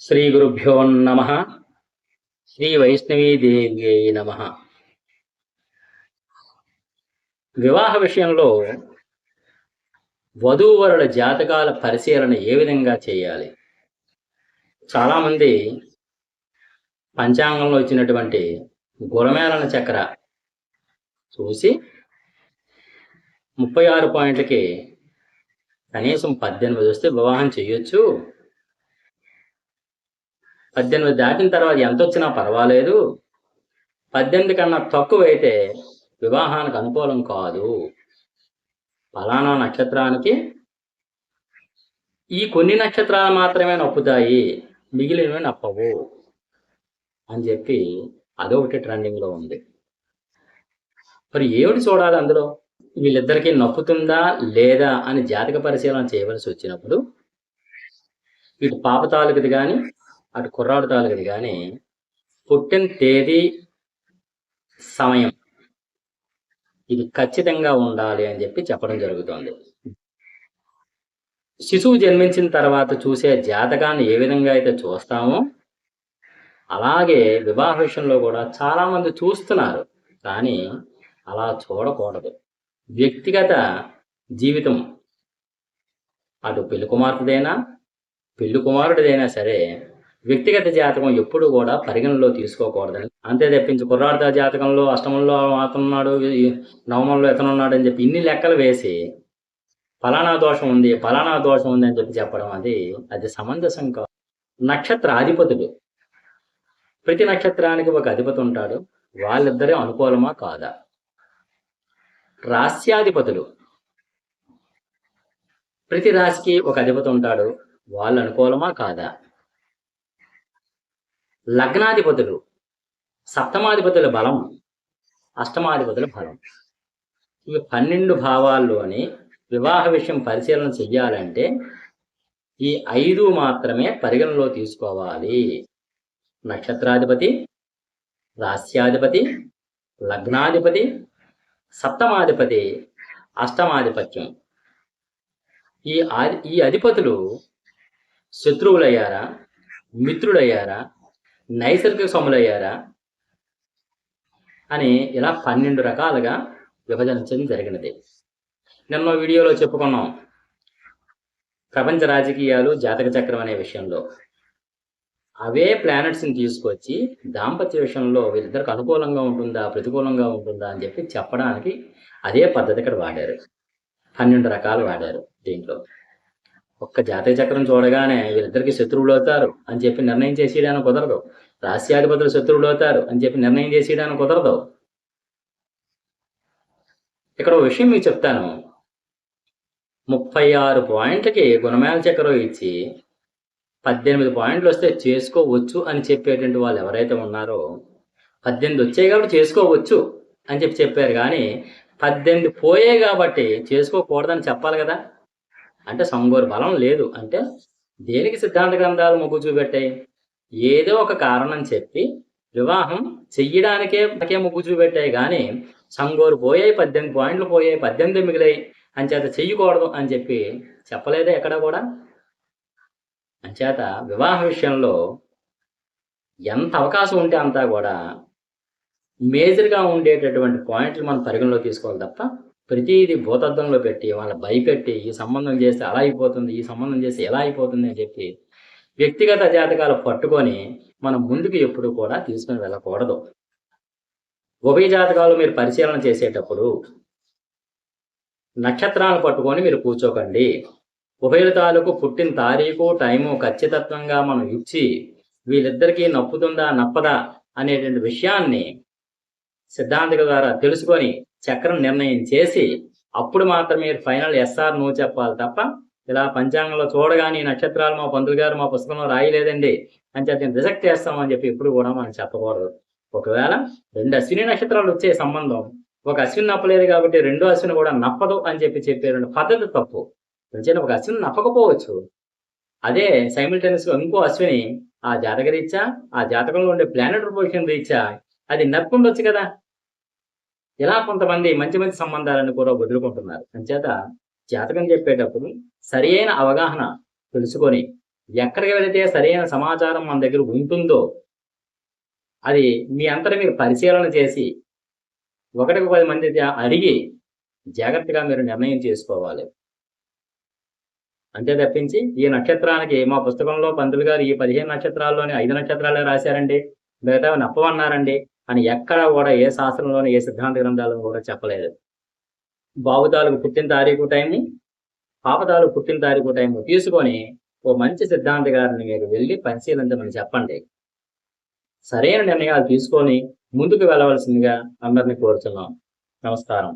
శ్రీ గురుభ్యో నమ. శ్రీ దేవి నమ. వివాహ విషయంలో వధూవరుల జాతకాల పరిశీలన ఏ విధంగా చేయాలి? చాలామంది పంచాంగంలో వచ్చినటువంటి గురమేళన చక్ర చూసి ముప్పై ఆరు పాయింట్లకి కనీసం పద్దెనిమిది వస్తే వివాహం చేయొచ్చు. పద్దెనిమిది దాటిన తర్వాత ఎంత వచ్చినా పర్వాలేదు. పద్దెనిమిది కన్నా తక్కువ అయితే వివాహానికి అనుకూలం కాదు. ఫలానా నక్షత్రానికి ఈ కొన్ని నక్షత్రాలు మాత్రమే నొప్పుతాయి. మిగిలినవి నప్పవు అని చెప్పి అదొకటి ట్రెండింగ్లో ఉంది. మరి ఏమిటి చూడాలి అందులో? వీళ్ళిద్దరికీ నొప్పుతుందా లేదా అని జాతక పరిశీలన చేయవలసి వచ్చినప్పుడు వీటి పాప తాలూకుది కానీ అటు కుర్రాడు తాలూకుది కానీ పుట్టిన తేదీ సమయం. ఇది ఖచ్చితంగా ఉండాలి అని చెప్పి చెప్పడం జరుగుతోంది. శిశువు జన్మించిన తర్వాత చూసే జాతకాన్ని ఏ విధంగా అయితే చూస్తామో అలాగే వివాహ విషయంలో కూడా చాలా మంది చూస్తున్నారు. కానీ అలా చూడకూడదు. వ్యక్తిగత జీవితం. అటు పెళ్ళి కుమార్తెదైనా పెళ్ళి కుమారుడిదైనా సరే వ్యక్తిగత జాతకం ఎప్పుడు కూడా పరిగణలో తీసుకోకూడదని అంతే తెప్పించి కుర్రాడిత జాతకంలో అష్టమంలో అతనున్నాడు నవమంలో ఎతనున్నాడు అని చెప్పి ఇన్ని లెక్కలు వేసి ఫలానా దోషం ఉంది ఫలానా దోషం ఉంది అని చెప్పి చెప్పడం అది అది సమంజసం కాదు. నక్షత్ర అధిపతులు ప్రతి నక్షత్రానికి ఒక అధిపతి ఉంటాడు. వాళ్ళిద్దరే అనుకూలమా కాదా? రాస్యాధిపతులు. ప్రతి రాశికి ఒక అధిపతి ఉంటాడు. వాళ్ళు అనుకూలమా కాదా? లగ్నాధిపతులు సప్తమాధిపతుల బలం అష్టమాధిపతుల బలం ఇవి పన్నెండు భావాల్లోని వివాహ విషయం పరిశీలన చెయ్యాలంటే ఈ ఐదు మాత్రమే పరిగణలో తీసుకోవాలి. నక్షత్రాధిపతి రాస్యాధిపతి లగ్నాధిపతి సప్తమాధిపతి అష్టమాధిపత్యం. ఈ ఆది ఈ అధిపతులు శత్రువులయ్యారా మిత్రులయ్యారా నైసర్గిక సొమ్ములయ్యారా అని ఇలా పన్నెండు రకాలుగా విభజించడం జరిగినది. నిన్న వీడియోలో చెప్పుకున్నాం. ప్రపంచ రాజకీయాలు జాతక చక్రం అనే విషయంలో. అవే ప్లానెట్స్ని తీసుకొచ్చి దాంపత్య విషయంలో వీళ్ళిద్దరికి అనుకూలంగా ఉంటుందా ప్రతికూలంగా ఉంటుందా అని చెప్పి చెప్పడానికి అదే పద్ధతి ఇక్కడ వాడారు. పన్నెండు రకాలు వాడారు దీంట్లో. ఒక్క జాతీయ చక్రం చూడగానే వీళ్ళిద్దరికి శత్రువులు అవుతారు అని చెప్పి నిర్ణయం చేసేయడానికి కుదరదు. రాస్యాధిపతులు శత్రువులు అవుతారు అని చెప్పి నిర్ణయం చేసేయడానికి కుదరదు. ఇక్కడ ఒక విషయం మీకు చెప్తాను. ముప్పై ఆరు పాయింట్లకి గుణమేల చక్రం ఇచ్చి పద్దెనిమిది పాయింట్లు వస్తే చేసుకోవచ్చు అని చెప్పేటువంటి వాళ్ళు ఎవరైతే ఉన్నారో పద్దెనిమిది వచ్చాయి కాబట్టి చేసుకోవచ్చు అని చెప్పి చెప్పారు. కానీ పద్దెనిమిది పోయాయి కాబట్టి చేసుకోకూడదని చెప్పాలి కదా. అంటే సంగోరు బలం లేదు. అంటే దేనికి సిద్ధాంత గ్రంథాలు మొగ్గు చూపెట్టాయి? ఏదో ఒక కారణం చెప్పి వివాహం చెయ్యడానికే మనకే మొగ్గు చూపెట్టాయి కానీ సంగోరు పోయాయి పద్దెనిమిది పాయింట్లు పోయాయి పద్దెనిమిది మిగిలాయి. అంచేత చేత చెయ్యకూడదు అని చెప్పి చెప్పలేదే ఎక్కడ కూడా? అంచేత వివాహ విషయంలో ఎంత అవకాశం ఉంటే అంతా కూడా మేజర్గా ఉండేటటువంటి పాయింట్లు మనం పరిగణలో తీసుకోవాలి తప్ప ప్రతిదీ భూతద్దంలో పెట్టి వాళ్ళ భయపెట్టి ఈ సంబంధం చేస్తే అలా అయిపోతుంది ఈ సంబంధం చేస్తే ఎలా అయిపోతుంది అని చెప్పి వ్యక్తిగత జాతకాలు పట్టుకొని మనం ముందుకు ఎప్పుడు కూడా తీసుకుని వెళ్ళకూడదు. ఉభయ జాతకాలు మీరు పరిశీలన చేసేటప్పుడు నక్షత్రాలను పట్టుకొని మీరు కూర్చోకండి. ఉభయుల తాలూకు పుట్టిన తారీఖు టైము ఖచ్చితత్వంగా మనం ఇచ్చి వీళ్ళిద్దరికీ నప్పుతుందా నప్పదా అనేటువంటి విషయాన్ని సిద్ధాంతిక ద్వారా తెలుసుకొని చక్రం నిర్ణయం చేసి అప్పుడు మాత్రమే ఫైనల్ ఎస్ఆర్ నో చెప్పాలి తప్ప ఇలా పంచాంగంలో చూడగానే నక్షత్రాలు మా పంతులు గారు మా పుస్తకంలో రాయలేదండి అని చెప్పి రిజెక్ట్ చేస్తామని చెప్పి ఇప్పుడు కూడా మనం చెప్పకూడదు. ఒకవేళ రెండు అశ్విని నక్షత్రాలు వచ్చే సంబంధం ఒక అశ్విని నప్పలేదు కాబట్టి రెండో అశ్విని కూడా నప్పదు అని చెప్పి చెప్పే పద్ధతి తప్పు. ఎందుకంటే ఒక అశ్విని నప్పకపోవచ్చు. అదే సైమిల్టేనియస్గా ఇంకో అశ్విని ఆ జాతక రీత్యా ఆ జాతకంలో ఉండే ప్లానెట్ పొజిషన్ రీత్యా అది నప్పుండొచ్చు కదా. ఇలా కొంతమంది మంచి మంచి సంబంధాలను కూడా వదులుకుంటున్నారు? అంచేత జాతకం చెప్పేటప్పుడు సరి అయిన అవగాహన తెలుసుకొని ఎక్కడికి వెళితే సరైన సమాచారం మన దగ్గర ఉంటుందో అది మీ అంతటా మీరు పరిశీలన చేసి ఒకటికి పది మంది అడిగి జాగ్రత్తగా మీరు నిర్ణయం చేసుకోవాలి. అంతే తప్పించి ఈ నక్షత్రానికి మా పుస్తకంలో పంతులు గారు ఈ పదిహేను నక్షత్రాల్లోని ఐదు నక్షత్రాలే రాశారండి. మిగతా నప్పమన్నారండి అని ఎక్కడ కూడా ఏ శాస్త్రంలోనూ ఏ సిద్ధాంత గ్రంథాలను కూడా చెప్పలేదు. బాబుతాలకు పుట్టిన తారీఖు టైంని పాపదాలు పుట్టిన తారీఖు టైము తీసుకొని ఓ మంచి సిద్ధాంత గారిని మీరు వెళ్ళి పరిశీలించమని చెప్పండి. సరైన నిర్ణయాలు తీసుకొని ముందుకు వెళ్ళవలసిందిగా అందరినీ కోరుతున్నాం నమస్కారం.